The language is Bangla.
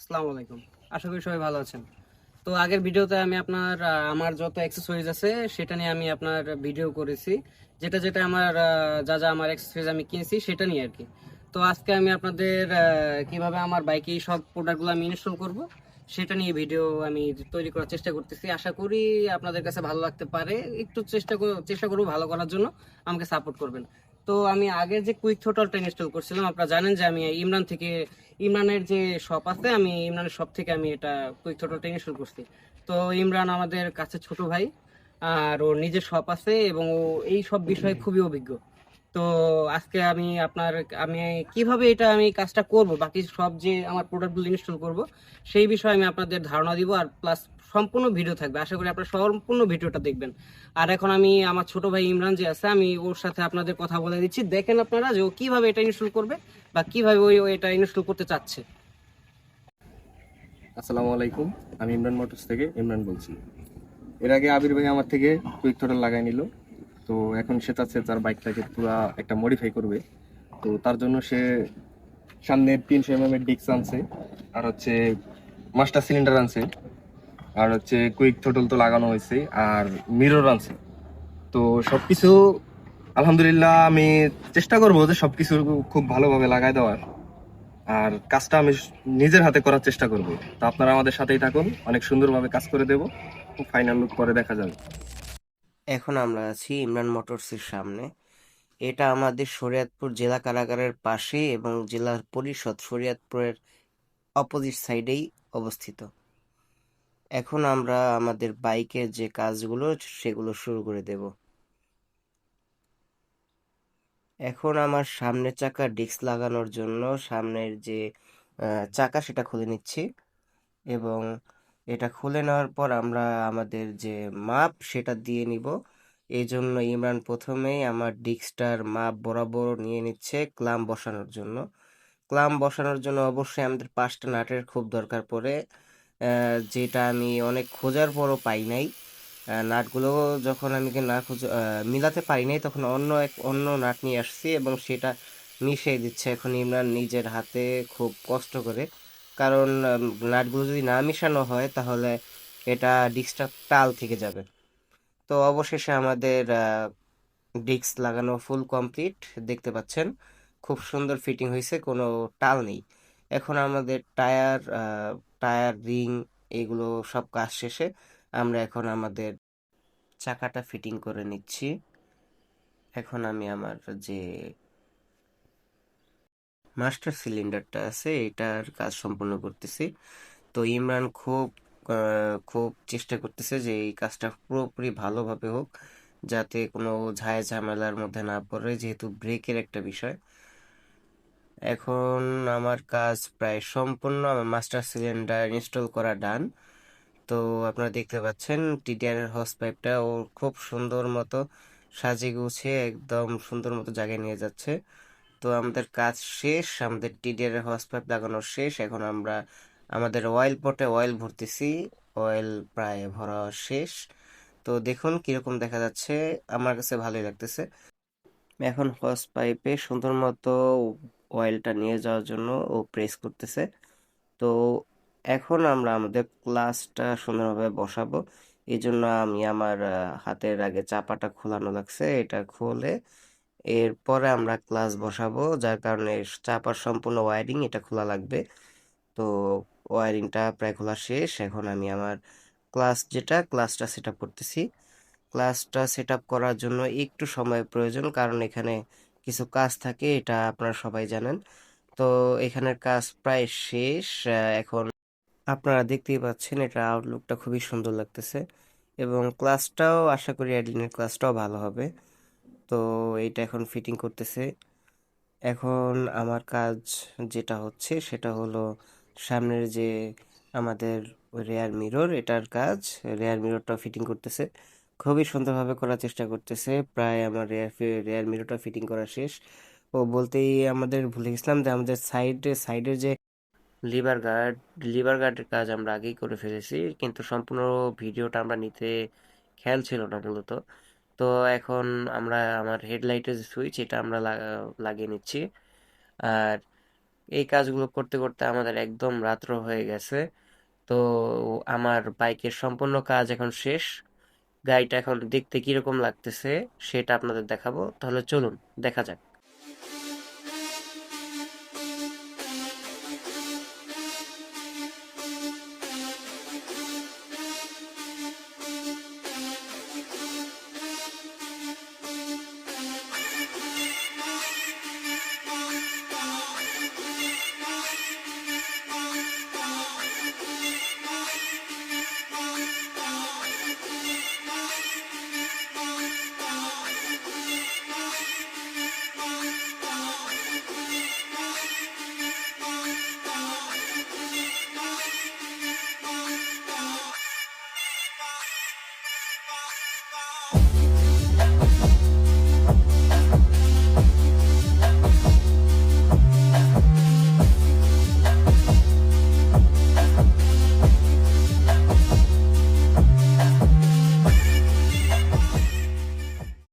আসসালামু আলাইকুম। আশা করি সবাই ভালো আছেন। তো আগের ভিডিওতে আমি আপনার আমার যত অ্যাক্সেসরিজ আছে, সেটা নিয়ে আমি আপনার ভিডিও করেছি। যেটা যেটা আমার যা যা আমার অ্যাক্সেসরিজ আমি কিনছি, সেটা নিয়ে আর কি। তো আজকে আমি আপনাদের কীভাবে আমার বাইকে এই সব প্রোডাক্টগুলো আমি ইনস্টল করব, সেটা নিয়ে ভিডিও আমি তৈরি করার চেষ্টা করতেছি। আশা করি আপনাদের কাছে ভালো লাগতে পারে। একটু চেষ্টা চেষ্টা করব ভালো করার জন্য। আমাকে সাপোর্ট করবেন। তো আমি আগে যে কুইক থোটালটা ইনস্টল করছিলাম, আপনারা জানেন যে আমি ইমরান থেকে ইমরানের যে শপ আছে, আমি ইমরানের শপ থেকে আমি এটা কুইক থ্রোটলটা ইনস্টল করছি। তো ইমরান আমাদের কাছে ছোট ভাই, আর ওর নিজের শপ আছে এবং ও এই সব বিষয়ে খুবই অভিজ্ঞ। তো আজকে আমি আপনার, আমি কীভাবে এটা আমি কাজটা করব, বাকি সব যে আমার প্রোডাক্টগুলো ইনস্টল করব, সেই বিষয়ে আমি আপনাদের ধারণা দিব, আর প্লাস সম্পূর্ণ ভিডিও থাকবে। আশা করি আপনারা সম্পূর্ণ ভিডিওটা দেখবেন। আর এখন আমি আমার ছোট ভাই ইমরান যে আছে, আমি ওর সাথে আপনাদের কথা বলে দিচ্ছি। দেখেন আপনারা যে ও কীভাবে এটা ইনস্টল করবে বা কীভাবে ওই এটা ইনস্টল করতে চাচ্ছে? আসসালামু আলাইকুম, আমি ইমরান মোটরস থেকে ইমরান বলছি। এর আগে আবির ভাই আমার থেকে কুইক থ্রোটল লাগাই নিল। তো এখন সে চাচ্ছে তার বাইকটাকে পুরো একটা মডিফাই করবে। তো তার জন্য সে সামনে তিনশো এম এর ডিক্স আনছে, আর হচ্ছে মাস্টার সিলিন্ডার আনছে, আর হচ্ছে কুইক থ্রোটল তো লাগানো হয়েছে, আর মিরর আনছে। তো সবকিছু আলহামদুলিল্লাহ, আমি চেষ্টা করব যে সবকিছু খুব ভালোভাবে লাগাই দেওয়ার। আর কাজটা আমি নিজের হাতে করার চেষ্টা করব। তো আপনারা আমাদের সাথেই থাকুন, অনেক সুন্দরভাবে কাজ করে দেব। ফাইনাল লুক পরে দেখা যাবে। এখন আমরা আছি ইমরান মোটরসের সামনে। এটা আমাদের শরীয়তপুর জেলা কারাগারের পাশে এবং জেলা পরিষদ শরীয়তপুরের অপোজিট সাইডেই অবস্থিত। এখন আমরা আমাদের বাইকের যে কাজগুলো, সেগুলো শুরু করে দেব। এখন আমার সামনের চাকা ডিস্ক লাগানোর জন্য সামনের যে চাকা সেটা খুলে নিচ্ছি এবং এটা খুলে নেওয়ার পর আমরা আমাদের যে মাপ সেটা দিয়ে নিব। এই জন্য ইমরান প্রথমেই আমার ডিস্কটার মাপ বরাবর নিয়ে নিচ্ছে ক্লাম বসানোর জন্য। ক্লাম বসানোর জন্য অবশ্যই আমাদের পাঁচটা নাটের খুব দরকার পড়ে যেটা আমি অনেক খোঁজার পরও পাই নাই। নাটগুলো যখন আমি না খুঁজে মিলাতে পারি নাই, তখন অন্য এক, অন্য নাট নিয়ে আসছি এবং সেটা মিশিয়ে দিচ্ছে এখন ইমরান নিজের হাতে খুব কষ্ট করে। কারণ নাটগুলো যদি না মিশানো হয়, তাহলে এটা ডিস্কটা টাল থেকে যাবে। তো অবশেষে আমাদের ডিস্ক লাগানো ফুল কমপ্লিট, দেখতে পাচ্ছেন, খুব সুন্দর ফিটিং হয়েছে, কোনো টাল নেই। এখন আমাদের টায়ার টায়ার, রিং, এগুলো সব কাজ শেষে আমরা এখন আমাদের চাকাটা ফিটিং করে নিচ্ছি। এখন আমি আমার যে মাস্টার সিলিন্ডারটা আছে, এটার কাজ সম্পূর্ণ করতেছি। তো ইমরান খুব খুব চেষ্টা করতেছে যে এই কাজটা পুরোপুরি ভালোভাবে হোক, যাতে কোনো ঝায় ঝামেলার মধ্যে না পড়ে, যেহেতু ব্রেকের একটা বিষয়। এখন আমার কাজ প্রায় সম্পূর্ণ, আমার মাস্টার সিলিন্ডার ইনস্টল করা ডান। তো আপনারা দেখতে পাচ্ছেন টিডিআর এর হস পাইপটা ও খুব সুন্দর মতো সাজিয়ে গুছিয়ে একদম সুন্দর মতো জায়গায় নিয়ে যাচ্ছে। তো আমাদের কাজ শেষ, আমাদের টিডিআর এর হস পাইপ লাগানো শেষ। এখন আমরা আমাদের অয়েল পটে অয়েল ভরতেছি অয়েল প্রায় ভরা শেষ। তো দেখুন কীরকম দেখা যাচ্ছে, আমার কাছে ভালোই লাগতেছে। এখন হস পাইপে সুন্দর মতো অয়েলটা নিয়ে যাওয়ার জন্য ও প্রেস করতেছে। তো এখন আমরা আমাদের ক্লাসটা সুন্দরভাবে বসাবো। এই জন্য আমি আমার হাতের আগে চাপাটা খোলানো লাগছে। এটা খুলে এরপরে আমরা ক্লাস বসাবো, যার কারণে চাপার সম্পূর্ণ ওয়ারিং এটা খোলা লাগবে। তো ওয়ারিংটা প্রায় খোলা শেষ। এখন আমি আমার ক্লাস যেটা ক্লাসটা সেট আপ করতেছি। ক্লাসটা সেট করার জন্য একটু সময় প্রয়োজন, কারণ এখানে কিছু কাজ থাকে, এটা আপনারা সবাই জানেন। তো এখানের কাজ প্রায় শেষ এখন আপনারা দেখতেই পাচ্ছেন এটা আউটলুকটা খুবই সুন্দর লাগতেছে এবং ক্লাসটাও আশা করি অ্যাডলিনের ক্লাসটাও ভালো হবে। তো এইটা এখন ফিটিং করতেছে। এখন আমার কাজ যেটা হচ্ছে সেটা হলো সামনের যে আমাদের রেয়ার মিরর এটার কাজ। রেয়ার মিররটা ফিটিং করতেছে। খুবই সুন্দরভাবে করার চেষ্টা করতেছে। প্রায় আমার রেয়ার রেয়ার মিররটা ফিটিং করা শেষ। ও বলতেই আমাদের ভুলে গেছিলাম যে আমাদের সাইডে সাইডের যে লিভার গার্ড, লিভার গার্ডের কাজ আমরা আগেই করে ফেলেছি, কিন্তু সম্পূর্ণ ভিডিওটা আমরা নিতে খেয়াল ছিল না মূলত। তো এখন আমরা, আমার হেডলাইটের যে সুইচ, এটা আমরা লাগা- লাগিয়ে নিচ্ছি। আর এই কাজগুলো করতে করতে আমাদের একদম রাত্র হয়ে গেছে। তো আমার বাইকের সম্পূর্ণ কাজ এখন শেষ। গাড়িটা এখন দেখতে কীরকম লাগতেছে, সেটা আপনাদের দেখাবো। তাহলে চলুন, দেখা যাক।